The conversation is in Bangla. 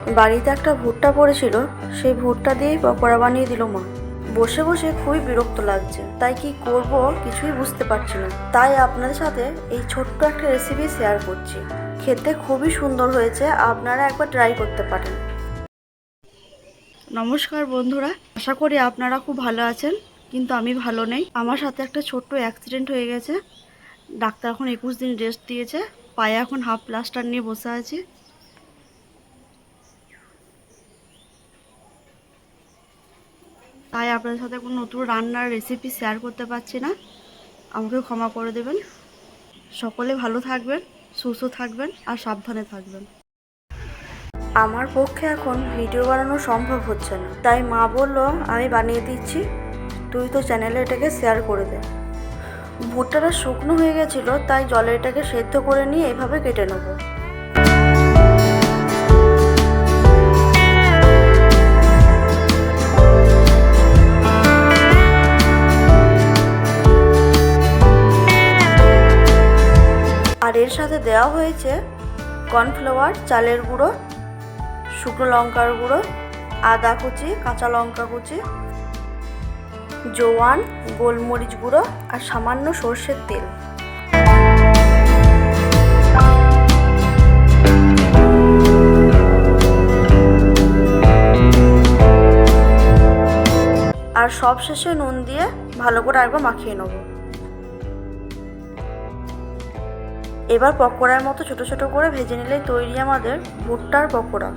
বাড়িতে একটা ভুট্টা পড়েছিল, সেই ভুট্টা দিয়েই পকোড়া বানিয়ে দিল মা। বসে বসে খুবই বিরক্ত লাগছে। তাই কি করব কিছুই বুঝতে পারছি না। তাই আপনাদের সাথে এই ছোট্ট একটা রেসিপি শেয়ার করছি। খেতে খুবই সুন্দর হয়েছে, আপনারা একবার ট্রাই করতে পারেন। নমস্কার বন্ধুরা, আশা করি আপনারা খুব ভালো আছেন, কিন্তু আমি ভালো নেই। আমার সাথে একটা ছোট্ট অ্যাক্সিডেন্ট হয়ে গেছে। ডাক্তার এখন একুশ দিন রেস্ট দিয়েছে। পায়ে এখন হাফ প্লাস্টার নিয়ে বসে আছি। তাই আপনাদের সাথে কোনো নতুন রান্নার রেসিপি শেয়ার করতে পারছি না। আমাকে ক্ষমা করে দেবেন। সকলে ভালো থাকবেন, সুস্থ থাকবেন আর সাবধানে থাকবেন। আমার পক্ষে এখন ভিডিও বানানো সম্ভব হচ্ছে না। তাই মা বলল, আমি বানিয়ে দিচ্ছি। তুই তো চ্যানেলে এটাকে শেয়ার করে দে। ভুট্টাটা শুকনো হয়ে গেছিল, তাই জলে এটাকে সেদ্ধ করে নিয়ে এভাবে কেটে নেব। আর এর সাথে দেওয়া হয়েছে কর্নফ্লাওয়ার, চালের গুঁড়ো, শুকনো লঙ্কার গুঁড়ো, আদা কুচি, কাঁচা লঙ্কা কুচি, জোয়ান, গোলমরিচ গুঁড়ো আর সামান্য সর্ষের তেল। আর সব শেষে নুন দিয়ে ভালো করে একবার মাখিয়ে নেব। এবার পকোড়ার মতো ছোট ছোট করে ভেজে নিলেই তৈরি আমাদের ভুট্টার পকোড়া।